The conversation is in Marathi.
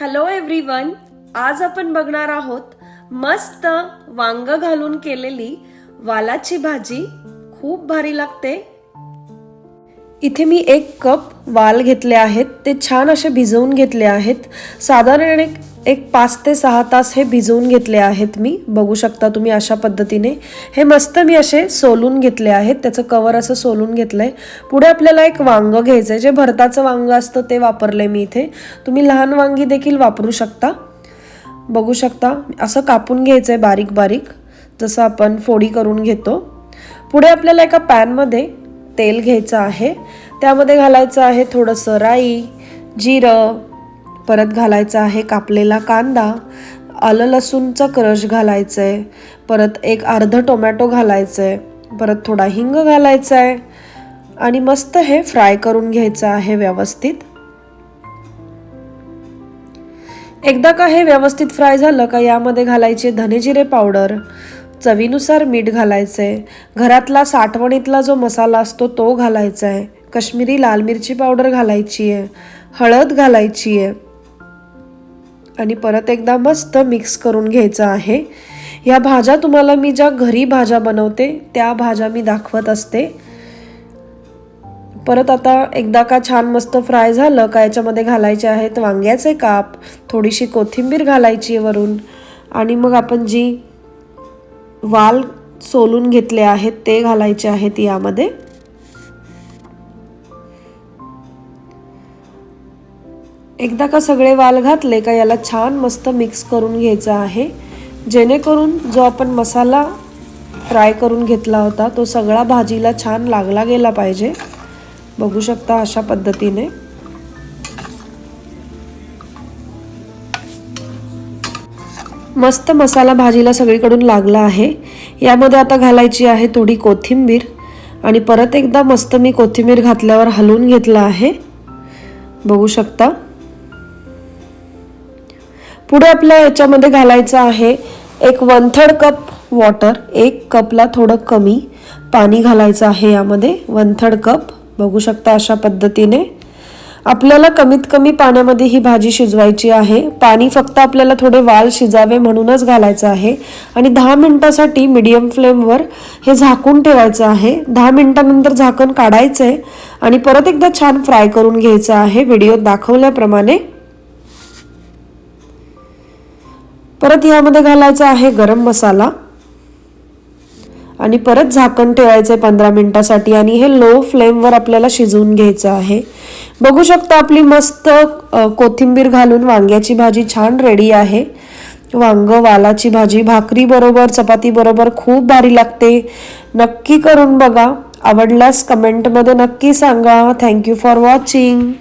हॅलो एव्हरीवन आज आपण बघणार आहोत मस्त वांग घालून केलेली वालाची भाजी. खूप भारी लागते. इथे मी एक कप वाल घेतले आहेत. ते छान असे भिजवून घेतले आहेत. साधारण एक एक पाच ते सहा तास हे भिजवून घेतले आहेत मी. बघू शकता तुम्ही अशा पद्धतीने. हे मस्त मी असे सोलून घेतले आहेत. त्याचं कवर असं सोलून घेतलं आहे पुढे आपल्याला एक वांग आहे जे भरताचं वांग असतं ते वापरलंय मी इथे. तुम्ही लहान वांगी देखील वापरू शकता. बघू शकता. असं कापून घ्यायचं आहे बारीक बारीक. जसं आपण फोडी करून घेतो. पुढे आपल्याला एका पॅनमध्ये तेल घ्यायचं आहे. त्यामध्ये घालायचं आहे थोडंसं राई जिरं परत घालायचा आहे कापलेला कांदा. आलं लसूणचं क्रश घालायचं आहे परत एक अर्ध टोमॅटो घालायचं आहे परत थोडा हिंग घालायचा आहे आणि मस्त हे फ्राय करून घ्यायचं आहे व्यवस्थित. एकदा का हे व्यवस्थित फ्राय झालं का यामध्ये घालायचे धनेजिरे पावडर चवीनुसार मीठ घालायचंय. घरातला साठवणीतला जो मसाला असतो तो घालायचा आहे कश्मीरी लाल मिरची पावडर घालायची आहे हळद घालायची आहे आणि परत एकदा मस्त मिक्स करून घ्यायचं आहे. ह्या भाज्या तुम्हाला मी ज्या घरी भाज्या बनवते त्या भाज्या मी दाखवत असते. परत आता एकदा का छान मस्त फ्राय झालं का याच्यामध्ये घालायचे आहेत वांग्याचे काप थोडीशी कोथिंबीर घालायची आहे वरून. आणि मग आपण जी वाल सोलून घेतले आहेत ते घालायचे आहेत यामध्ये. एकदा का सगळे वाल घातले का याला छान मस्त मिक्स करून घ्यायचं आहे. जेणेकरून जो आपण मसाला फ्राय करून घेतला होता तो सगळा भाजीला छान लागला गेला पाहिजे. बघू शकता अशा पद्धतीने. मस्त मसाला भाजीला सगळीकडून लागला आहे. यामध्ये आता घालायची आहे थोडी कोथिंबीर आणि परत एकदा मस्त मी कोथिंबीर घातल्यावर हलवून घेतलं आहे. बघू शकता. पुढे आपल्या याच्यामध्ये घालायचं आहे एक वन थर्ड कप वॉटर एक कपला थोडं कमी पाणी घालायचं आहे यामध्ये. वन थर्ड कप बघू शकता अशा पद्धतीने. आपल्याला कमीत कमी पाण्यामध्ये ही भाजी शिजवायची आहे. पाणी फक्त आपल्याला थोडे वाल शिजावे म्हणूनच घालायचं आहे. आणि दहा मिनटासाठी मीडियम फ्लेमवर हे झाकून ठेवायचं आहे. दहा मिनटानंतर झाकण काढायचं आहे आणि परत एकदा छान फ्राय करून घ्यायचं आहे. व्हिडिओत दाखवल्याप्रमाणे परत यामध्ये घालायचा आहे गरम मसाला. आणि परत झाकण ठेवायचं आहे पंधरा मिनिटासाठी आणि हे लो फ्लेमवर आपल्याला शिजवून घ्यायचं आहे. बघू शकता आपली मस्त कोथिंबीर घालून वांग्याची भाजी छान रेडी आहे. वांग वालाची भाजी भाकरी बरोबर चपाती बरोबर खूप भारी लागते. नक्की करून बघा. आवडल्यास कमेंटमध्ये नक्की सांगा. Thank you for watching